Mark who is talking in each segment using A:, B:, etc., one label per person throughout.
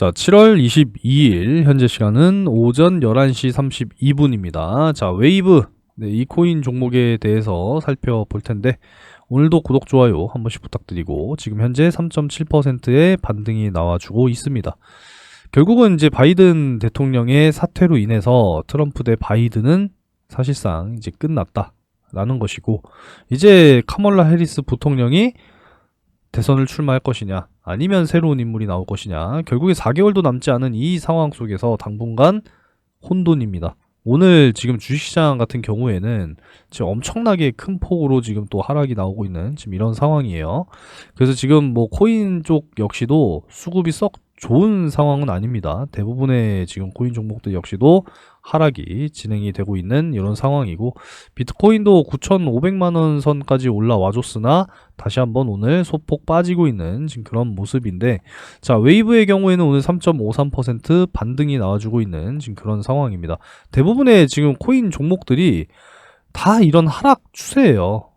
A: 자, 7월 22일 현재 시간은 오전 11시 32분입니다. 자, 웨이브 네, 이 코인 종목에 대해서 살펴볼 텐데 오늘도 구독 좋아요 한 번씩 부탁드리고 지금 현재 3.7%의 반등이 나와주고 있습니다. 결국은 이제 바이든 대통령의 사퇴로 인해서 트럼프 대 바이든은 사실상 이제 끝났다라는 것이고 이제 카멀라 해리스 부통령이 대선을 출마할 것이냐 아니면 새로운 인물이 나올 것이냐 결국에 4개월도 남지 않은 이 상황 속에서 당분간 혼돈입니다. 오늘 지금 주식시장 같은 경우에는 지금 엄청나게 큰 폭으로 지금 또 하락이 나오고 있는 지금 이런 상황이에요. 그래서 지금 뭐 코인 쪽 역시도 수급이 썩 좋은 상황은 아닙니다. 대부분의 지금 코인 종목들 역시도 하락이 진행이 되고 있는 이런 상황이고 비트코인도 9,500만 원 선까지 올라와 줬으나 다시 한번 오늘 소폭 빠지고 있는 지금 그런 모습인데 자 웨이브의 경우에는 오늘 3.53% 반등이 나와주고 있는 지금 그런 상황입니다. 대부분의 지금 코인 종목들이 다 이런 하락 추세예요.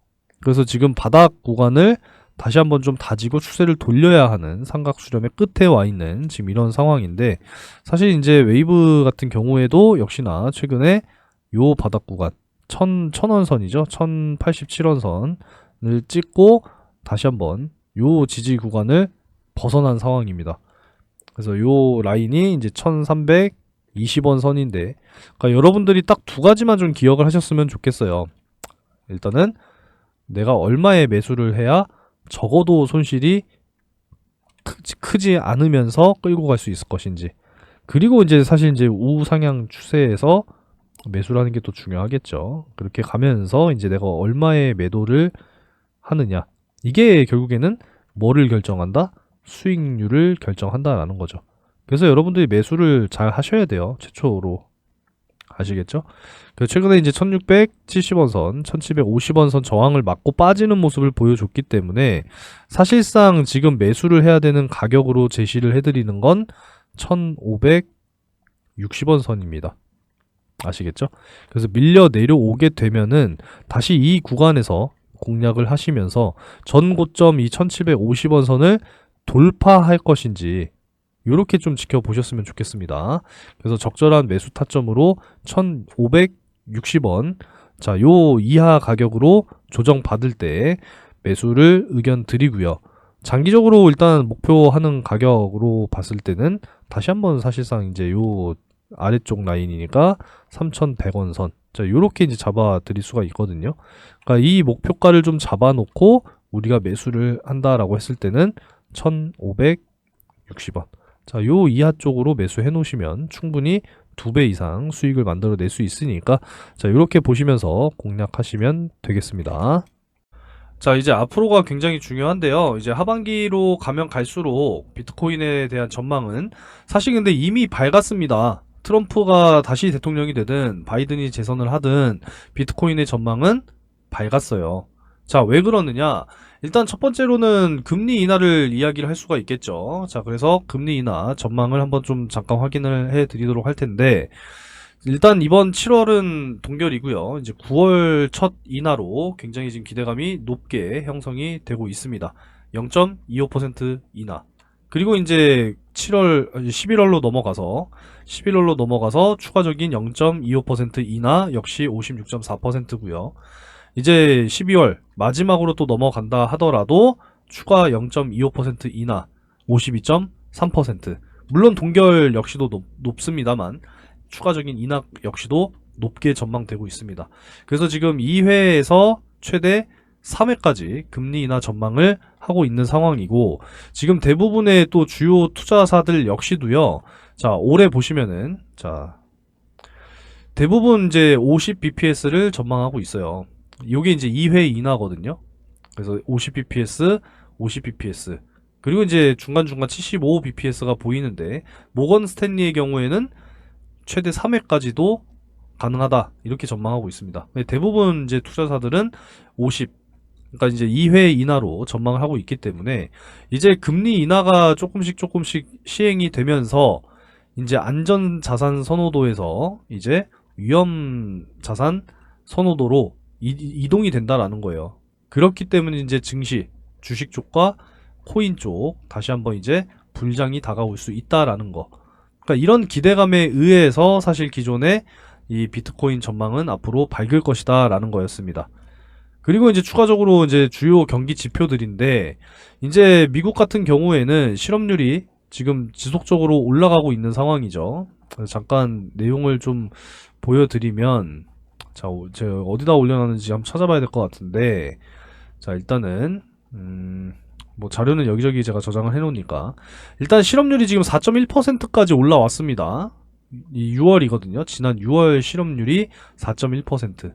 A: 그래서 지금 바닥 구간을 다시 한번 좀 다지고 추세를 돌려야 하는 삼각 수렴의 끝에 와 있는 지금 이런 상황인데 사실 이제 웨이브 같은 경우에도 역시나 최근에 요 바닥 구간 1000, 1000원 선이죠. 1087원 선을 찍고 다시 한번 요 지지 구간을 벗어난 상황입니다. 그래서 요 라인이 이제 1320원 선인데 그러니까 여러분들이 딱 두 가지만 좀 기억을 하셨으면 좋겠어요. 일단은 내가 얼마에 매수를 해야 적어도 손실이 크지, 크지 않으면서 끌고 갈 수 있을 것인지 그리고 이제 사실 이제 우상향 추세에서 매수라는 게 또 중요하겠죠. 그렇게 가면서 이제 내가 얼마의 매도를 하느냐 이게 결국에는 뭐를 결정한다? 수익률을 결정한다라는 거죠. 그래서 여러분들이 매수를 잘 하셔야 돼요. 최초로 아시겠죠? 그 최근에 이제 1670원 선, 1750원 선 저항을 맞고 빠지는 모습을 보여줬기 때문에 사실상 지금 매수를 해야 되는 가격으로 제시를 해드리는 건 1560원 선입니다. 아시겠죠? 그래서 밀려 내려오게 되면은 다시 이 구간에서 공략을 하시면서 전 고점 이 1750원 선을 돌파할 것인지 요렇게 좀 지켜보셨으면 좋겠습니다. 그래서 적절한 매수 타점으로 1560원 자, 요 이하 가격으로 조정 받을 때 매수를 의견 드리고요. 장기적으로 일단 목표하는 가격으로 봤을 때는 다시 한번 사실상 이제 요 아래쪽 라인이니까 3,100원 선. 자, 요렇게 이제 잡아 드릴 수가 있거든요. 그러니까 이 목표가를 좀 잡아 놓고 우리가 매수를 한다라고 했을 때는 1,560원. 자, 요 이하 쪽으로 매수해 놓으시면 충분히 두 배 이상 수익을 만들어 낼 수 있으니까 자, 이렇게 보시면서 공략하시면 되겠습니다. 자, 이제 앞으로가 굉장히 중요한데요. 이제 하반기로 가면 갈수록 비트코인에 대한 전망은 사실 근데 이미 밝았습니다. 트럼프가 다시 대통령이 되든 바이든이 재선을 하든 비트코인의 전망은 밝았어요. 자, 왜 그러느냐? 일단 첫 번째로는 금리 인하를 이야기를 할 수가 있겠죠. 자, 그래서 금리 인하 전망을 한번 좀 잠깐 확인을 해 드리도록 할 텐데, 일단 이번 7월은 동결이고요. 이제 9월 첫 인하로 굉장히 지금 기대감이 높게 형성이 되고 있습니다. 0.25% 인하. 그리고 이제 7월, 11월로 넘어가서 11월로 넘어가서 추가적인 0.25% 인하 역시 56.4%고요. 이제 12월 마지막으로 또 넘어간다 하더라도 추가 0.25% 인하 52.3% 물론 동결 역시도 높, 높습니다만 추가적인 인하 역시도 높게 전망되고 있습니다. 그래서 지금 2회에서 최대 3회까지 금리 인하 전망을 하고 있는 상황이고 지금 대부분의 또 주요 투자사들 역시도요. 자, 올해 보시면은 자 대부분 이제 50 bps를 전망하고 있어요. 요게 이제 2회 인하거든요. 그래서 50 bps, 50 bps. 그리고 이제 중간중간 75 bps가 보이는데 모건 스탠리의 경우에는 최대 3회까지도 가능하다. 이렇게 전망하고 있습니다. 대부분 이제 투자사들은 50 그러니까 이제 2회 인하로 전망을 하고 있기 때문에 이제 금리 인하가 조금씩 조금씩 시행이 되면서 이제 안전 자산 선호도에서 이제 위험 자산 선호도로 이, 동이 된다라는 거예요. 그렇기 때문에 이제 증시, 주식 쪽과 코인 쪽 다시 한번 이제 불장이 다가올 수 있다라는 거. 그러니까 이런 기대감에 의해서 사실 기존의 이 비트코인 전망은 앞으로 밝을 것이다라는 거였습니다. 그리고 이제 추가적으로 이제 주요 경기 지표들인데 이제 미국 같은 경우에는 실업률이 지금 지속적으로 올라가고 있는 상황이죠. 잠깐 내용을 좀 보여드리면 자, 오- 제가 어디다 올려놨는지 한번 찾아봐야 될 것 같은데 자, 일단은 음, 뭐 자료는 여기저기 제가 저장을 해놓으니까 일단 실업률이 지금 4.1%까지 올라왔습니다. 이 6월이거든요. 지난 6월 실업률이 4.1%.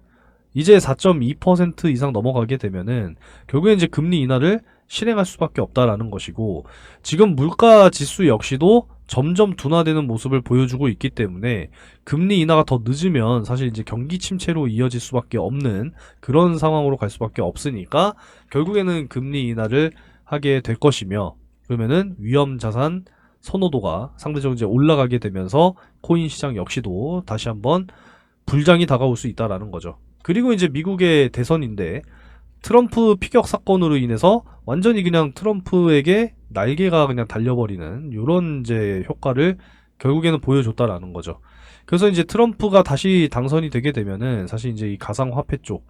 A: 이제 4.2% 이상 넘어가게 되면은 결국에 이제 금리 인하를 실행할 수밖에 없다라는 것이고 지금 물가 지수 역시도 점점 둔화되는 모습을 보여주고 있기 때문에 금리 인하가 더 늦으면 사실 이제 경기 침체로 이어질 수밖에 없는 그런 상황으로 갈 수밖에 없으니까 결국에는 금리 인하를 하게 될 것이며 그러면은 위험 자산 선호도가 상대적으로 이제 올라가게 되면서 코인 시장 역시도 다시 한번 불장이 다가올 수 있다라는 거죠. 그리고 이제 미국의 대선인데 트럼프 피격 사건으로 인해서 완전히 그냥 트럼프에게 날개가 그냥 달려버리는 이런 이제 효과를 결국에는 보여줬다라는 거죠. 그래서 이제 트럼프가 다시 당선이 되게 되면은 사실 이제 이 가상 화폐 쪽,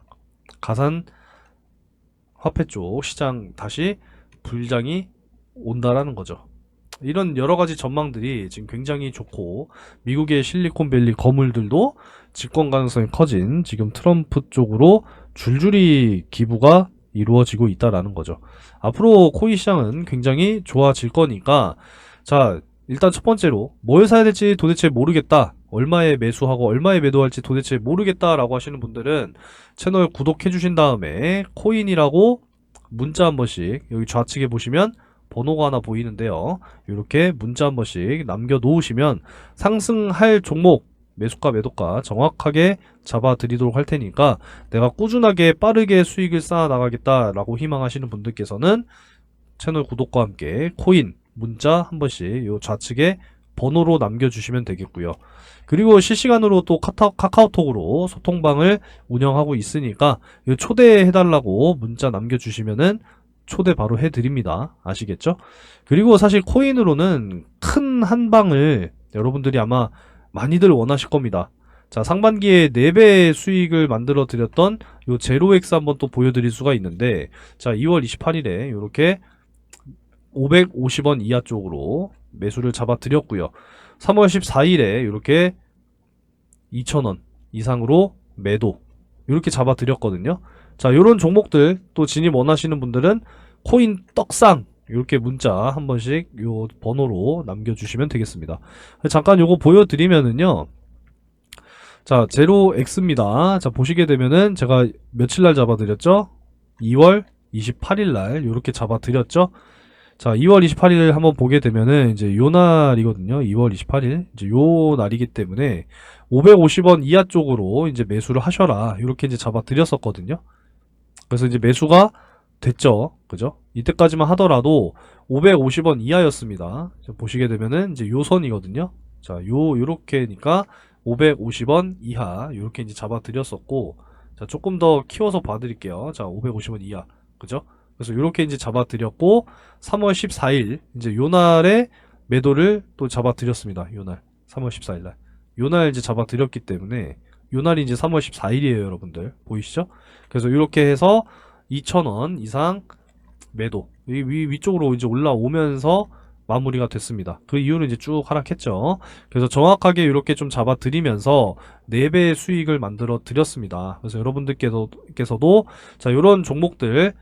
A: 가산 화폐 쪽 시장 다시 불장이 온다라는 거죠. 이런 여러 가지 전망들이 지금 굉장히 좋고 미국의 실리콘밸리 거물들도 집권 가능성이 커진 지금 트럼프 쪽으로 줄줄이 기부가 이루어지고 있다라는 거죠. 앞으로 코인 시장은 굉장히 좋아질 거니까 자 일단 첫 번째로 뭘 사야 될지 도대체 모르겠다. 얼마에 매수하고 얼마에 매도할지 도대체 모르겠다라고 하시는 분들은 채널 구독해 주신 다음에 코인이라고 문자 한 번씩 여기 좌측에 보시면 번호가 하나 보이는데요. 이렇게 문자 한 번씩 남겨 놓으시면 상승할 종목 매수가 매도가 정확하게 잡아 드리도록 할 테니까 내가 꾸준하게 빠르게 수익을 쌓아 나가겠다라고 희망하시는 분들께서는 채널 구독과 함께 코인 문자 한 번씩 요 좌측에 번호로 남겨주시면 되겠고요. 그리고 실시간으로 또 카타, 카카오톡으로 소통방을 운영하고 있으니까 요 초대해달라고 문자 남겨주시면은 초대 바로 해드립니다. 아시겠죠? 그리고 사실 코인으로는 큰 한 방을 여러분들이 아마 많이들 원하실 겁니다. 자, 상반기에 4배 수익을 만들어 드렸던 요 제로엑스 한번 또 보여드릴 수가 있는데, 자, 2월 28일에 이렇게 550원 이하 쪽으로 매수를 잡아 드렸고요. 3월 14일에 이렇게 2,000원 이상으로 매도 이렇게 잡아 드렸거든요. 자, 요런 종목들 또 진입 원하시는 분들은 코인 떡상 이렇게 문자 한 번씩 요 번호로 남겨주시면 되겠습니다. 잠깐 요거 보여드리면은요. 자, 제로 X입니다. 자, 보시게 되면은 제가 며칠 날 잡아드렸죠? 2월 28일 날 요렇게 잡아드렸죠? 자, 2월 28일 한번 보게 되면은 이제 요 날이거든요. 2월 28일. 이제 요 날이기 때문에 550원 이하 쪽으로 이제 매수를 하셔라. 이렇게 이제 잡아드렸었거든요. 그래서 이제 매수가 됐죠. 그죠? 이때까지만 하더라도 550원 이하였습니다. 자, 보시게 되면은 이제 요 선이거든요. 자, 요, 요렇게니까 550원 이하, 요렇게 이제 잡아 드렸었고, 자, 조금 더 키워서 봐 드릴게요. 자, 550원 이하. 그죠? 그래서 요렇게 이제 잡아 드렸고, 3월 14일, 이제 요 날에 매도를 또 잡아 드렸습니다. 요 날. 3월 14일 날. 요 날 이제 잡아 드렸기 때문에, 요 날이 이제 3월 14일이에요, 여러분들. 보이시죠? 그래서 이렇게 해서 2,000원 이상 매도. 위, 위, 위쪽으로 이제 올라오면서 마무리가 됐습니다. 그 이후로 이제 쭉 하락했죠. 그래서 정확하게 이렇게 좀 잡아드리면서 4배의 수익을 만들어 드렸습니다. 그래서 여러분들께서도, 께서도 자, 요런 종목들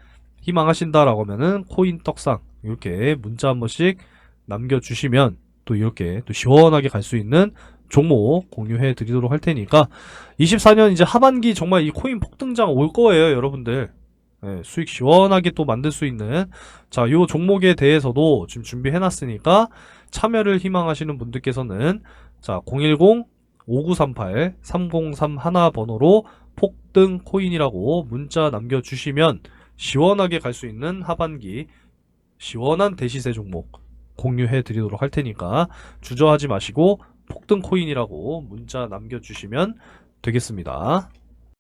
A: 희망하신다라고 하면은 코인 떡상 이렇게 문자 한 번씩 남겨주시면 또 이렇게 또 시원하게 갈 수 있는 종목 공유해 드리도록 할 테니까 24년 이제 하반기 정말 이 코인 폭등장 올 거예요, 여러분들. 네, 수익 시원하게 또 만들 수 있는 자, 요 종목에 대해서도 지금 준비해 놨으니까 참여를 희망하시는 분들께서는 자, 010-5938-3031 번호로 폭등 코인이라고 문자 남겨 주시면 시원하게 갈 수 있는 하반기 시원한 대시세 종목 공유해 드리도록 할 테니까 주저하지 마시고 폭등 코인이라고 문자 남겨 주시면 되겠습니다.